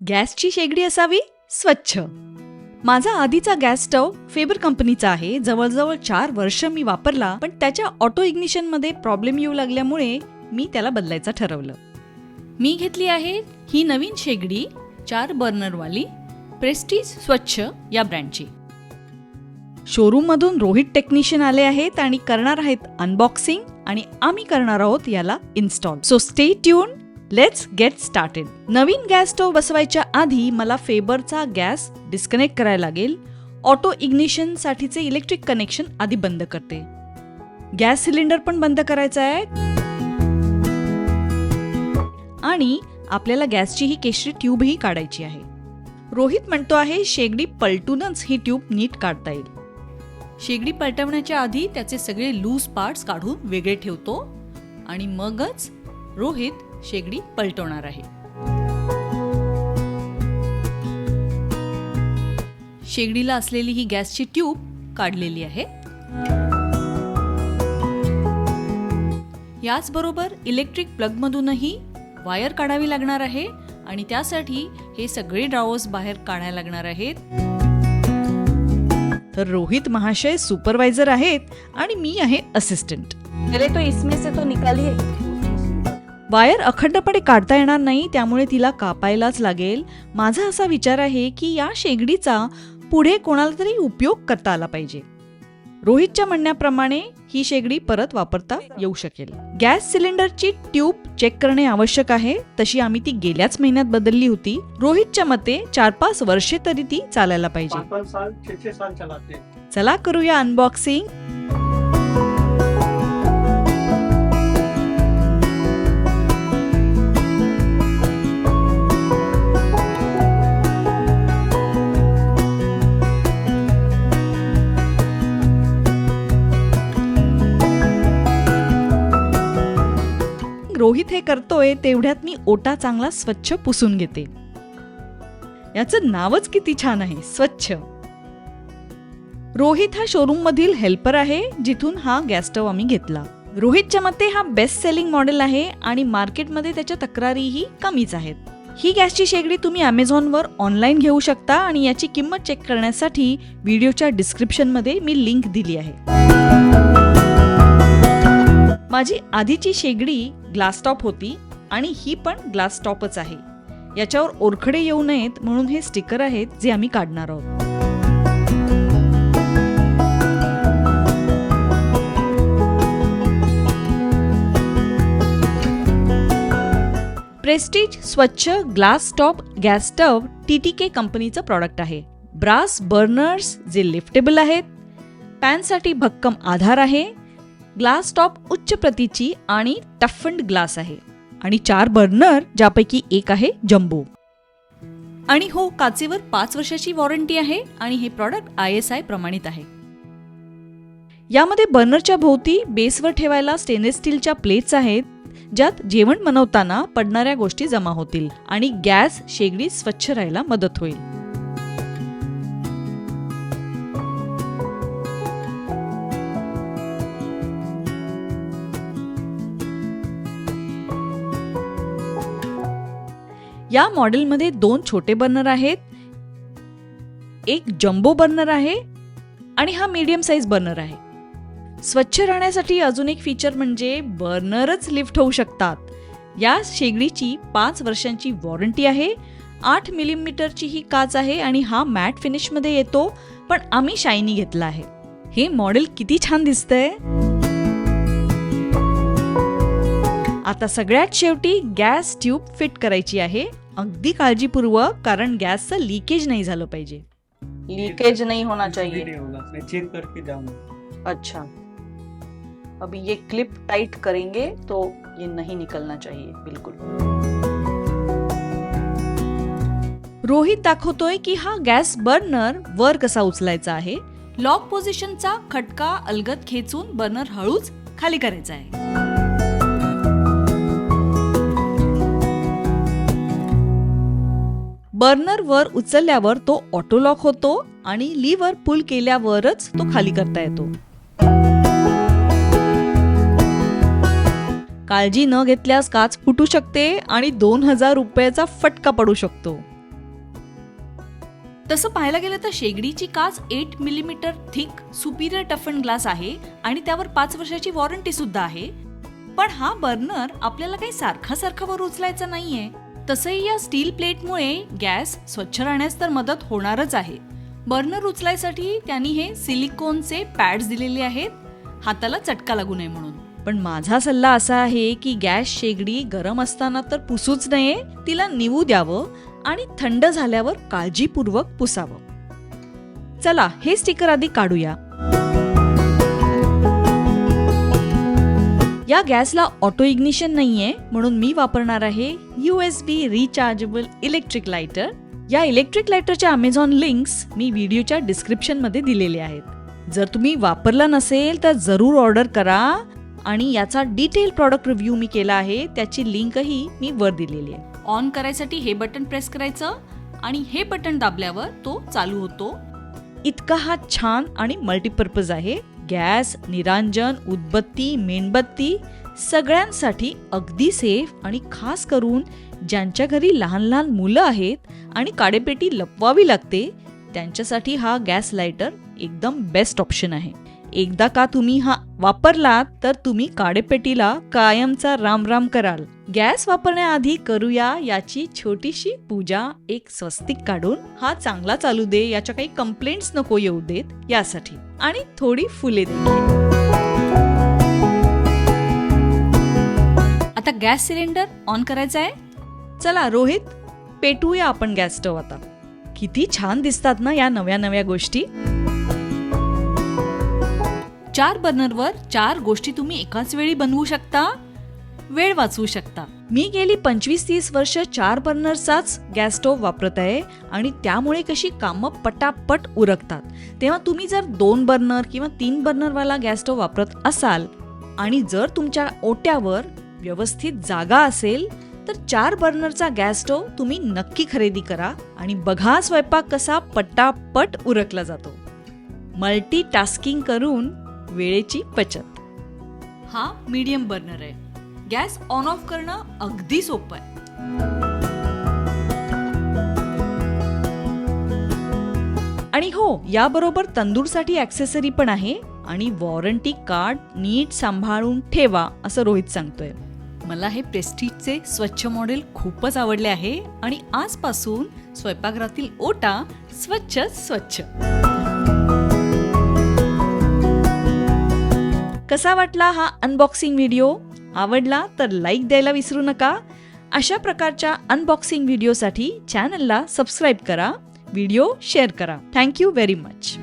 गॅसची शेगडी असावी? स्वच्छ. माझा आधीचा गॅस स्टव फेबर कंपनीचा आहे. जवळजवळ चार वर्ष मी वापरला पण त्याच्या ऑटो इग्निशनमध्ये प्रॉब्लेम येऊ लागल्यामुळे मी त्याला बदलायचं ठरवलं. मी घेतली आहे ही नवीन शेगडी चार बर्नरवाली प्रेस्टीज स्वच्छ या ब्रँडची. शोरूममधून रोहित टेक्निशियन आले आहेत आणि करणार आहेत अनबॉक्सिंग आणि आम्ही करणार आहोत याला install. So stay tune let's get started Naveen gas stove बसवायच्या आधी मला फेबरचा गॅस डिस्कनेक्ट करायला लागेल. ऑटो इग्निशन साठीचे इलेक्ट्रिक कनेक्शन आधी बंद करते. गॅस सिलेंडर पण बंद करायचा आहे. आणि आपल्याला गॅसची ही केशरी ट्यूबही काढायची आहे. रोहित म्हणतो आहे शेगडी पलटूनच ही ट्यूब नीट काढता येईल. शेगडी पलटवण्याच्या आधी त्याचे सगळे लूज पार्ट्स काढून वेगळे ठेवतो. आणि मगच रोहित शेगडी पलटवणार आहे. शेगडीला असलेली ही गॅसची ट्यूब काढलेली आहे. याचबरोबर इलेक्ट्रिक प्लगमधूनही वायर काढावी लागणार आहे आणि त्यासाठी हे सगळे ड्रावर्स बाहेर काढायला लागणार आहेत. तर रोहित महाशय सुपरवायझर आहेत आणि मी आहे असिस्टंट. अरे तो इसमें से तो निकालिए. वायर अखंडपणे काढता येणार नाही त्यामुळे तिला कापायलाच लागेल. माझा असा विचार आहे की या शेगडीचा पुढे कोणाला तरी उपयोग करता आला पाहिजे. रोहितच्या म्हणण्याप्रमाणे ही शेगडी परत वापरता येऊ शकेल. गॅस सिलेंडरची ट्यूब चेक करणे आवश्यक आहे तशी आम्ही ती गेल्याच महिन्यात बदलली होती. रोहितच्या मते चार पाच वर्षे तरी ती चालायला पाहिजे. चला करूया अनबॉक्सिंग रोहित हे करतोय तेवढ्यात मी ओटा चांगला स्वच्छ पुसून घेते. याचं नावच किती छान आहे स्वच्छ. रोहित हा शोरूम मधील हेल्पर आहे जिथून हा गॅस स्टव आम्ही घेतला. रोहितच्या मते हा बेस्ट सेलिंग मॉडेल आहे आणि मार्केटमध्ये त्याच्या तक्रारीही कमीच आहेत. ही गॅसची शेगडी तुम्ही अमेझॉनवर ऑनलाईन घेऊ शकता आणि याची किंमत चेक करण्यासाठी व्हिडिओच्या डिस्क्रिप्शनमध्ये मी लिंक दिली आहे. माझी आधीची शेगडी ग्लास टॉप होती आणि ही पण ग्लास टॉपच आहे. याच्यावर ओरखडे येऊ नयेत म्हणून हे स्टिकर आहेत जे आम्ही काढणार आहोत. प्रेस्टीज स्वच्छ glass top gas stove T T K कंपनीचं प्रॉडक्ट आहे. ब्रास बर्नर्स जे लिफ्टेबल आहेत पॅनसाठी भक्कम आधार आहे ग्लास टॉप उच्च प्रतीची आणि टफंड ग्लास आहे. आणि चार बर्नर ज्यापैकी एक आहे जम्बो. आणि हो काचेवर पाच वर्षाची वॉरंटी आहे आणि हे प्रॉडक्ट आय एस आय प्रमाणित आहे. यामध्ये बर्नरच्या भोवती बेसवर ठेवायला स्टेनलेस स्टीलच्या प्लेट्स आहेत ज्यात जेवण बनवताना पडणाऱ्या गोष्टी जमा होतील आणि गॅस शेगडी स्वच्छ राहायला मदत होईल. या मॉडेलमध्ये दोन छोटे बर्नर आहेत. एक जम्बो बर्नर आहे आणि हा मीडियम साईज बर्नर आहे. स्वच्छ राहण्यासाठी अजून एक फीचर म्हणजे बर्नरच लिफ्ट होऊ शकतात. या शेगडीची पाच वर्षांची वॉरंटी आहे. आठ मिलीमीटरची ही काच आहे आणि हा मॅट फिनिशमध्ये येतो पण आम्ही शायनी घेतला आहे. हे मॉडेल किती छान दिसतंय. आता सगळ्यात शेवटी गॅस ट्यूब फिट करायची आहे. अगदी काळजीपूर्वक कारण गॅसचं लिकेज नाही झालं पाहिजे. लीकेज नहीं होना चाहिए नहीं होगा मैं चेक करके जाऊंगा अच्छा. अभी ये क्लिप टाइट करेंगे तो ये नहीं निकलना चाहिए बिल्कुल. रोहित दाखवतोय की हा गॅस बर्नर वर कसा उचलायचा आहे. लॉक पोझिशनचा खटका अलगद खेचून बर्नर हळूच खाली करायचा आहे. बर्नर वर उचलल्यावर तो ऑटोलॉक होतो आणि लीवर पुल केल्यावरच तो खाली करता येतो. काळजी न घेतल्यास काच फुटू शकते आणि दोन हजार रुपयाचा फटका पडू शकतो. तसं पाहायला गेलं तर शेगडीची काच eight millimetre thick superior toughen glass आहे आणि त्यावर पाच वर्षाची वॉरंटी सुद्धा आहे. पण हा बर्नर आपल्याला काही सारखा सारखा वर उचलायचा नाहीये. तसंही या स्टील प्लेटमुळे गॅस स्वच्छ राहण्यास तर मदत होणारच आहे. बर्नर उचलायसाठी त्यांनी हे सिलिकॉनचे पॅड्स दिलेले आहेत. हाताला चटका लागू नये म्हणून. पण माझा सल्ला असा आहे की गॅस शेगडी गरम असताना तर पुसूच नये तिला निवू द्यावं आणि थंड झाल्यावर काळजीपूर्वक पुसावं. चला हे स्टिकर आधी काढूया. या गॅसला ऑटो इग्निशन नाहीये म्हणून मी वापरणार आहे U S B rechargeable electric lighter या इलेक्ट्रिक लायटरच्या अमेझॉन लिंक्स मी व्हिडिओच्या डिस्क्रिप्शनमध्ये दिलेले आहेत. जर तुम्ही वापरला नसेल तर जरूर ऑर्डर करा आणि याचा डिटेल प्रॉडक्ट रिव्ह्यू मी केला आहे त्याची लिंकही मी वर दिलेली आहे. ऑन करायसाठी हे बटन प्रेस करायचं आणि हे बटन दाबल्यावर तो चालू होतो. इतका हा छान आणि मल्टीपर्पज आहे. गॅस निरांजन उदबत्ती मेणबत्ती सगळ्यांसाठी अगदी सेफ आणि खास करून ज्यांच्या घरी लहान लहान मुलं आहेत आणि काडेपेटी लपवावी लागते त्यांच्यासाठी हा गॅस लायटर एकदम बेस्ट ऑप्शन आहे. एकदा का तुम्ही हा वापरलात तर तुम्ही काडेपेटीला कायमचा राम राम कराल. गॅस वापरण्याआधी करूया याची छोटीशी पूजा. एक स्वस्तिक काढून हा चांगला चालू दे याच्या काही कंप्लेंट्स नको येऊ देत यासाठी. आणि थोडी फुले देखील आता गॅस सिलेंडर ऑन करायचा आहे. चला रोहित पेटूया आपण गॅस स्टव आता. किती छान दिसतात ना या नव्या नव्या गोष्टी. चार बर्नरवर चार गोष्टी तुम्ही एकाच वेळी बनवू शकता. वेळ वाचवू शकता. मी गेली पंचवीस तीस वर्ष चार बर्नरचाच गॅस स्टोव्ह वापरत आहे आणि त्यामुळे कशी कामं पटापट उरकतात. तेव्हा तुम्ही जर दोन बर्नर किंवा तीन बर्नरवाला गॅस स्टोव्ह वापरत असाल आणि जर तुमच्या ओट्यावर व्यवस्थित जागा असेल तर चार बर्नरचा गॅस स्टोव्ह तुम्ही नक्की खरेदी करा आणि बघा स्वयंपाक कसा पटापट उरकला जातो. मल्टी टास्किंग करून वेळेची बचत. हा मीडियम बर्नर आहे. गॅस ऑन ऑफ करणं अगदी सोपं आहे. आणि हो याबरोबर तंदूरसाठी ॲक्सेसरी पण आहे आणि वॉरंटी कार्ड नीट सांभाळून ठेवा असं रोहित सांगतोय. मला हे प्रेस्टिजचे स्वच्छ मॉडेल खूपच आवडले आहे आणि आजपासून स्वयंपाकघरातील ओटा स्वच्छ स्वच्छ. कसा वाटला हा अनबॉक्सिंग व्हिडिओ आवडला तर लाईक द्यायला विसरू नका. अशा प्रकारच्या अनबॉक्सिंग व्हिडिओसाठी चॅनलला सबस्क्राईब करा व्हिडिओ शेअर करा. Thank you very much